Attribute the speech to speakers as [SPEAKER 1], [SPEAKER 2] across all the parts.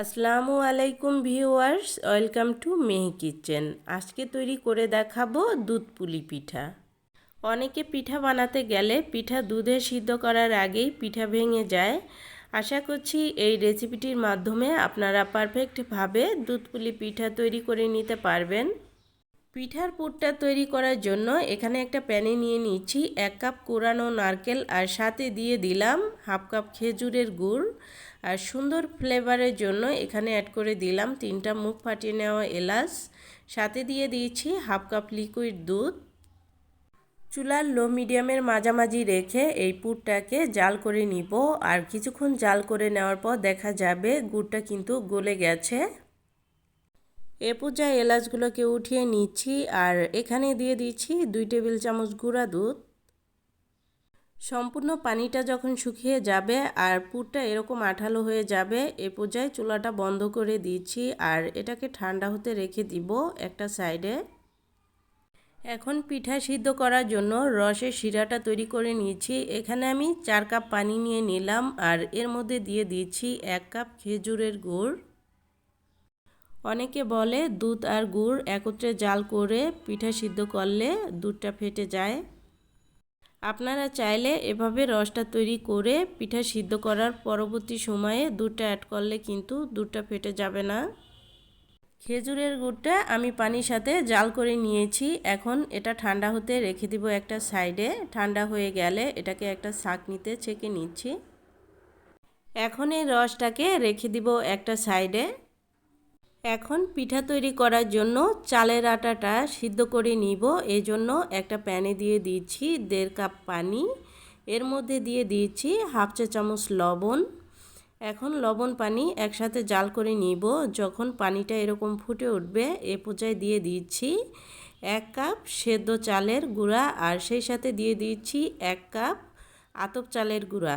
[SPEAKER 1] আসসালামু আলাইকুম viewers, welcome to Mehi kitchen. আজকে তৈরি করে দেখাবো দুধ পুলি পিঠা। অনেকে পিঠা বানাতে গেলে পিঠা দুধে সিদ্ধ করার আগেই পিঠা ভেঙে যায়। আশা করছি এই রেসিপিটির মাধ্যমে আপনারা পারফেক্টভাবে দুধ পুলি পিঠা তৈরি করে নিতে পারবেন। পিঠার পুরটা তৈরি করার জন্য এখানে একটা প্যানে নিয়ে নিচ্ছি এক কাপ কোরানো নারকেল আর সাথে দিয়ে দিলাম হাফ কাপ খেজুরের গুড়। আর সুন্দর ফ্লেভারের জন্য এখানে অ্যাড করে দিলাম তিনটা মুখ ফাটিয়ে নেওয়া এলাচ, সাথে দিয়ে দিয়েছি হাফ কাপ লিকুইড দুধ। চুলার লো মিডিয়ামের মাঝামাঝি রেখে এই পুরটাকে জাল করে নিব। আর কিছুক্ষণ জাল করে নেওয়ার পর দেখা যাবে গুড়টা কিন্তু গলে গেছে। এ পর্যায়ে এলাচগুলোকে উঠিয়ে নিচ্ছি আর এখানে দিয়ে দিচ্ছি দুই টেবিল চামচ গুঁড়া দুধ। সম্পূর্ণ পানিটা যখন শুকিয়ে যাবে আর পুরটা এরকম আঠালো হয়ে যাবে, এ পর্যায়ে চুলাটা বন্ধ করে দিচ্ছি আর এটাকে ঠান্ডা হতে রেখে দিব একটা সাইডে। এখন পিঠা সিদ্ধ করার জন্য রসের শিরাটা তৈরি করে নিয়েছি। এখানে আমি চার কাপ পানি নিয়ে নিলাম আর এর মধ্যে দিয়ে দিচ্ছি এক কাপ খেজুরের গুড়। অনেকে বলে দুধ আর গুড় একত্রে জাল করে পিঠা সিদ্ধ করলে দুধটা ফেটে যায়। আপনারা চাইলে এভাবে রসটা তৈরি করে পিঠা সিদ্ধ করার পরবর্তী সময়ে দুধটা অ্যাড করলে কিন্তু দুধটা ফেটে যাবে না। খেজুরের গুড়টা আমি পানির সাথে জাল করে নিয়েছি। এখন এটা ঠান্ডা হতে রেখে দিব একটা সাইডে। ঠান্ডা হয়ে গেলে এটাকে একটা নিতে ছেঁকে নিচ্ছি। এখন এই রসটাকে রেখে দিব একটা সাইডে। এখন পিঠা তৈরি করার জন্য চালের আটাটা সিদ্ধ করে নিব। এই জন্য একটা প্যানে দিয়ে দিচ্ছি দেড় কাপ পানি। এর মধ্যে দিয়ে দিয়েছি হাফ চা চামচ লবণ। এখন লবণ পানি একসাথে জাল করে নিব। যখন পানিটা এরকম ফুটে উঠবে, এ পর্যায়ে দিয়ে দিচ্ছি এক কাপ সেদ্ধ চালের গুঁড়া আর সেই সাথে দিয়ে দিচ্ছি এক কাপ আতপ চালের গুঁড়া।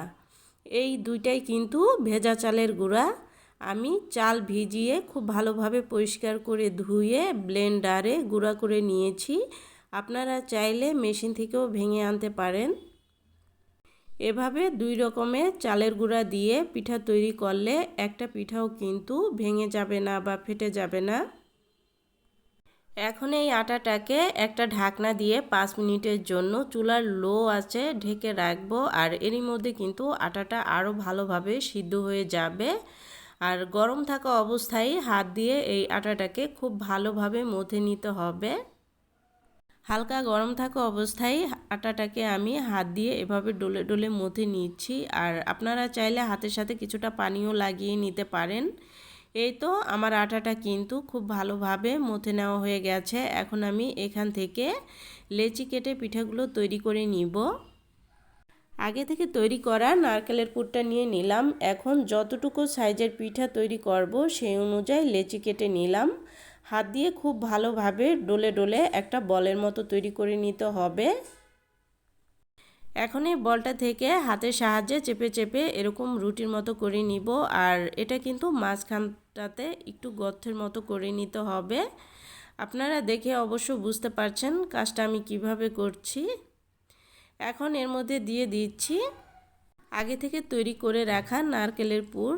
[SPEAKER 1] এই দুইটাই কিন্তু ভেজা চালের গুঁড়া। আমি চাল ভিজিয়ে খুব ভালোভাবে পরিষ্কার করে ধুয়ে ব্লেন্ডারে গুঁড়া করে নিয়েছি। আপনারা চাইলে মেশিন থেকেও ভেঙে আনতে পারেন। এভাবে দুই রকমের চালের গুঁড়া দিয়ে পিঠা তৈরি করলে একটা পিঠাও কিন্তু ভেঙে যাবে না বা ফেটে যাবে না। এখন এই আটাটাকে একটা ঢাকনা দিয়ে পাঁচ মিনিটের জন্য চুলার লো আছে ঢেকে রাখব আর এরই মধ্যে কিন্তু আটাটা আরও ভালোভাবে সিদ্ধ হয়ে যাবে। আর গরম থাকা অবস্থায় হাত দিয়ে এই আটাটাকে খুব ভালোভাবে মথে নিতে হবে। হালকা গরম থাকা অবস্থায় আটাটাকে আমি হাত দিয়ে এভাবে ডলে ডলে মথে নিচ্ছি। আর আপনারা চাইলে হাতের সাথে কিছুটা পানিও লাগিয়ে নিতে পারেন। এই তো আমার আটাটা কিন্তু খুব ভালোভাবে মথে নেওয়া হয়ে গেছে। এখন আমি এখান থেকে লেচি কেটে পিঠাগুলো তৈরি করে নিব। আগে থেকে তৈরি করা নারকেলের পুরটা নিয়ে নিলাম। এখন যতটুকু সাইজের পিঠা তৈরি করব, সেই অনুযায়ী লেচি কেটে নিলাম। হাত দিয়ে খুব ভালোভাবে ডোলে ডোলে একটা বলের মতো তৈরি করে নিতে হবে। এখন এই বলটা থেকে হাতের সাহায্যে চেপে চেপে এরকম রুটির মতো করে নিব। আর এটা কিন্তু মাঝখানটাতে একটু গর্থের মতো করে নিতে হবে। আপনারা দেখে অবশ্য বুঝতে পারছেন কাজটা আমি কীভাবে করছি। এখন এর মধ্যে দিয়ে দিচ্ছি আগে থেকে তৈরি করে রাখা নারকেলের পুর।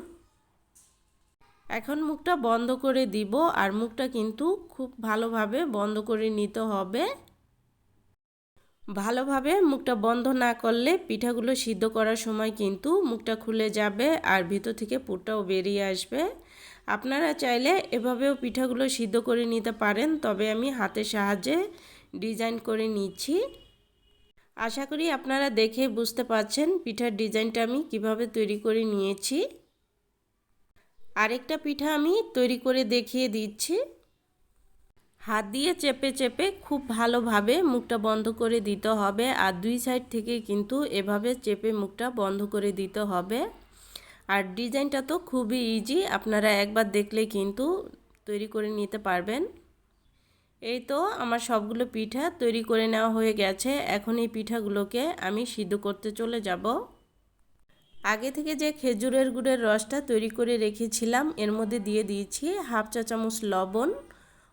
[SPEAKER 1] এখন মুখটা বন্ধ করে দিব আর মুখটা কিন্তু খুব ভালোভাবে বন্ধ করে নিতে হবে। ভালোভাবে মুখটা বন্ধ না করলে পিঠাগুলো সিদ্ধ করার সময় কিন্তু মুখটা খুলে যাবে আর ভিতর থেকে পুরটাও বেরিয়ে আসবে। আপনারা চাইলে এভাবেও পিঠাগুলো সিদ্ধ করে নিতে পারেন, তবে আমি হাতের সাহায্যে ডিজাইন করে নিচ্ছি। আশা করি আপনারা দেখে বুঝতে পারছেন পিঠার ডিজাইনটা আমি কীভাবে তৈরি করে নিয়েছি। আরেকটা পিঠা আমি তৈরি করে দেখিয়ে দিচ্ছি। হাত দিয়ে চেপে চেপে খুব ভালোভাবে মুখটা বন্ধ করে দিতে হবে আর দুই সাইড থেকে কিন্তু এভাবে চেপে মুখটা বন্ধ করে দিতে হবে। আর ডিজাইনটা তো খুবই ইজি আপনারা একবার দেখলে কিন্তু তৈরি করে নিতে পারবেন। এই তো আমার সবগুলো পিঠা তৈরি করে নেওয়া হয়ে গেছে। এখন এই পিঠাগুলোকে আমি সিদ্ধ করতে চলে যাব। আগে থেকে যে খেজুরের গুড়ের রসটা তৈরি করে রেখেছিলাম, এর মধ্যে দিয়ে দিয়েছি হাফ চা চামচ লবণ।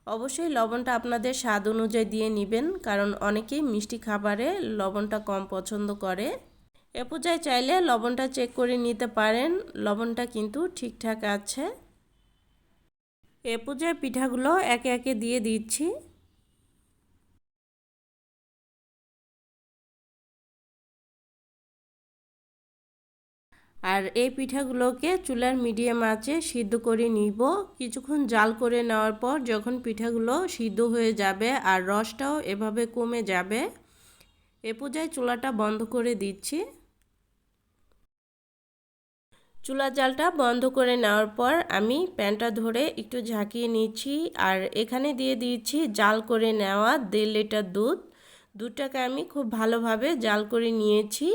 [SPEAKER 1] অবশ্যই লবণটা আপনাদের স্বাদ অনুযায়ী দিয়ে নেবেন, কারণ অনেকেই মিষ্টি খাবারে লবণটা কম পছন্দ করে। এ পর্যায়ে চাইলে লবণটা চেক করে নিতে পারেন। লবণটা কিন্তু ঠিকঠাক আছে। এ পিঠাগুলো একে একে দিয়ে দিচ্ছি। আর এই পিঠাগুলোকে চুলার মিডিয়াম আঁচে সিদ্ধ করে নিব। কিছুক্ষণ জাল করে নেওয়ার পর যখন পিঠাগুলো সিদ্ধ হয়ে যাবে আর রসটাও এভাবে কমে যাবে, এ পর্যায়ে চুলাটা বন্ধ করে দিচ্ছি। চুলা জালটা বন্ধ করে নেওয়ার পর আমি প্যানটা ধরে একটু ঝাঁকিয়ে নিচ্ছি আর এখানে দিয়ে দিয়েছি জাল করে নেওয়া দেড় লিটার দুধ। দুধটাকে আমি খুব ভালোভাবে জাল করে নিয়েছি।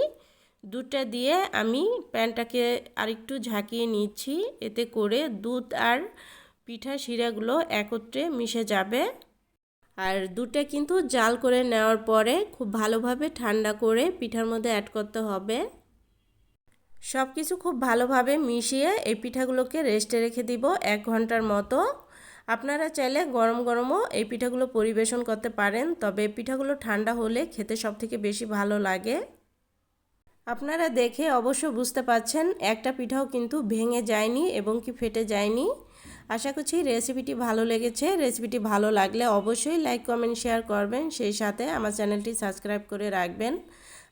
[SPEAKER 1] দুধটা দিয়ে আমি প্যানটাকে আরেকটু ঝাঁকিয়ে নিচ্ছি। এতে করে দুধ আর পিঠা শিরাগুলো একত্রে মিশে যাবে। আর দুধটা কিন্তু জাল করে নেওয়ার পরে খুব ভালোভাবে ঠান্ডা করে পিঠার মধ্যে অ্যাড করতে হবে। সব কিছু খুব ভালোভাবে মিশিয়ে এই পিঠাগুলোকে রেস্টে রেখে দিব এক ঘণ্টার মতো। আপনারা চাইলে গরম গরমও এই পিঠাগুলো পরিবেশন করতে পারেন, তবে পিঠাগুলো ঠান্ডা হলে খেতে সবথেকে বেশি ভালো লাগে। আপনারা দেখে অবশ্য বুঝতে পাচ্ছেন একটা পিঠাও কিন্তু ভেঙে যায়নি এবং কি ফেটে যায়নি। আশা করছি রেসিপিটি ভালো লেগেছে। রেসিপিটি ভালো লাগলে অবশ্যই লাইক কমেন্ট শেয়ার করবেন। সেই সাথে আমার চ্যানেলটি সাবস্ক্রাইব করে রাখবেন।